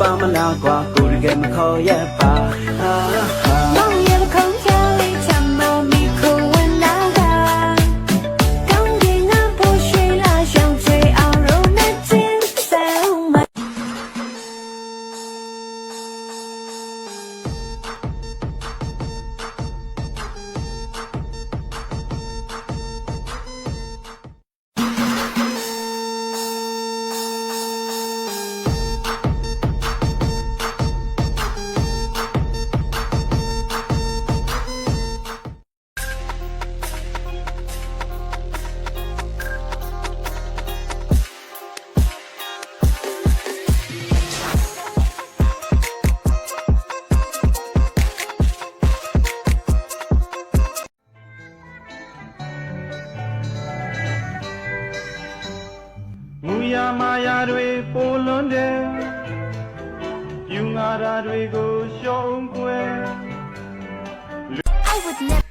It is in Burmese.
ပါမလားကွာကိုရကဲမခေါ်ရပါဟာ ယာမာယာတွေပိုလွန်တယ်ယူငါရာတွေကိုရှုံးကွယ် I would never